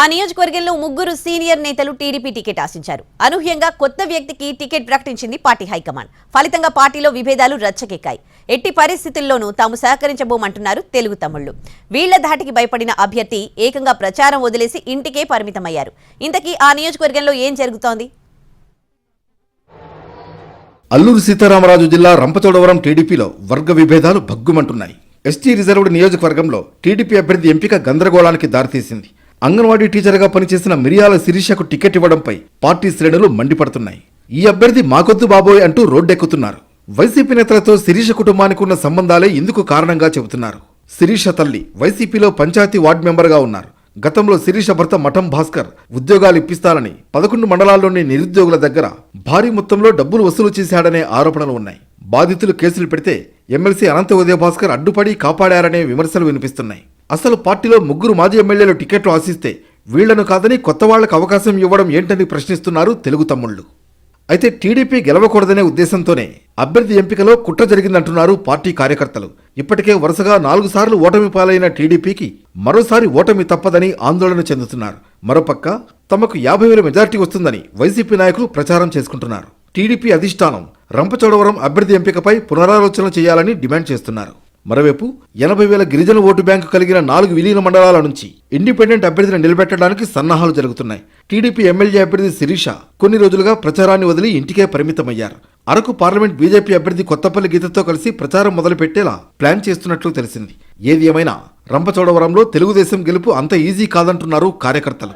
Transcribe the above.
ఆ నియోజకవర్గంలో ముగ్గురు సీనియర్ నేతలు టీడీపీ టికెట్ ఆశించారు. అనూహ్యంగా కొత్త వ్యక్తికి టికెట్ ప్రకటించింది పార్టీ హైకమాండ్. ఫలితంగా పార్టీలో విభేదాలు రచ్చకెక్కాయి. ఎట్టి పరిస్థితుల్లోనూ తాము సహకరించబోమంటున్నారు తెలుగు తమ్ముళ్ళు వీళ్ళ ధాటికి భయపడిన అభ్యర్థి ఏకంగా ప్రచారం వదిలేసి ఇంటికే పరిమితమయ్యారు. ఇంతకీ ఆ నియోజకవర్గంలో ఏం జరుగుతోంది? అల్లూరు సీతారామరాజు జిల్లా రంపచోడవరం టీడీపీలో వర్గ విభేదాలు భగ్గుమంటున్నాయి. ఎస్టీ రిజర్వ్డ్ నియోజకవర్గంలో టీడీపీ అభ్యర్థి ఎంపిక గందరగోళానికి దారితీసింది. అంగన్వాడీ టీచర్గా పనిచేసిన మిరియాల శిరీషకు టికెట్ ఇవ్వడంపై పార్టీ శ్రేణులు మండిపడుతున్నాయి. ఈ అభ్యర్థి మాకొద్దు బాబోయ్ అంటూ రోడ్డెక్కుతున్నారు. వైసీపీ నేతలతో శిరీష కుటుంబానికి ఉన్న సంబంధాలే ఇందుకు కారణంగా చెబుతున్నారు. శిరీష తల్లి వైసీపీలో పంచాయతీ వార్డు మెంబర్గా ఉన్నారు. గతంలో శిరీష భర్త మఠం భాస్కర్ ఉద్యోగాలు ఇప్పిస్తానని పదకొండు మండలాల్లోని నిరుద్యోగుల దగ్గర భారీ మొత్తంలో డబ్బులు వసూలు చేశాడనే ఆరోపణలు ఉన్నాయి. బాధితులు కేసులు పెడితే ఎమ్మెల్సీ అనంత ఉదయ భాస్కర్ అడ్డుపడి కాపాడారనే విమర్శలు వినిపిస్తున్నాయి. అసలు పార్టీలో ముగ్గురు మాజీ ఎమ్మెల్యేలు టికెట్లు ఆశిస్తే వీళ్ళను కాదని కొత్త వాళ్ళకు అవకాశం ఇవ్వడం ఏంటని ప్రశ్నిస్తున్నారు తెలుగు తమ్ముళ్ళు అయితే టీడీపీ గెలవకూడదనే ఉద్దేశంతోనే అభ్యర్థి ఎంపికలో కుట్ర జరిగిందంటున్నారు పార్టీ కార్యకర్తలు. ఇప్పటికే వరుసగా నాలుగు సార్లు ఓటమి పాలైన టీడీపీకి మరోసారి ఓటమి తప్పదని ఆందోళన చెందుతున్నారు. మరోపక్క తమకు యాభై వేల మెజార్టీ వస్తుందని వైసీపీ నాయకులు ప్రచారం చేసుకుంటున్నారు. టీడీపీ అధిష్టానం రంపచోడవరం అభ్యర్థి ఎంపికపై పునరాలోచన చేయాలని డిమాండ్ చేస్తున్నారు. మరోవైపు ఎనభై వేల గిరిజన ఓటు బ్యాంకు కలిగిన నాలుగు విలీన మండలాల నుంచి ఇండిపెండెంట్ అభ్యర్థిని నిలబెట్టడానికి సన్నాహాలు జరుగుతున్నాయి. టీడీపీ ఎమ్మెల్యే అభ్యర్థి శిరీష కొన్ని రోజులుగా ప్రచారాన్ని వదిలి ఇంటికే పరిమితమయ్యారు. అరకు పార్లమెంట్ బీజేపీ అభ్యర్థి కొత్తపల్లి గీతతో కలిసి ప్రచారం మొదలుపెట్టేలా ప్లాన్ చేస్తున్నట్లు తెలిసింది. ఏది ఏమైనా రంపచోడవరంలో తెలుగుదేశం గెలుపు అంత ఈజీ కాదంటున్నారు కార్యకర్తలు.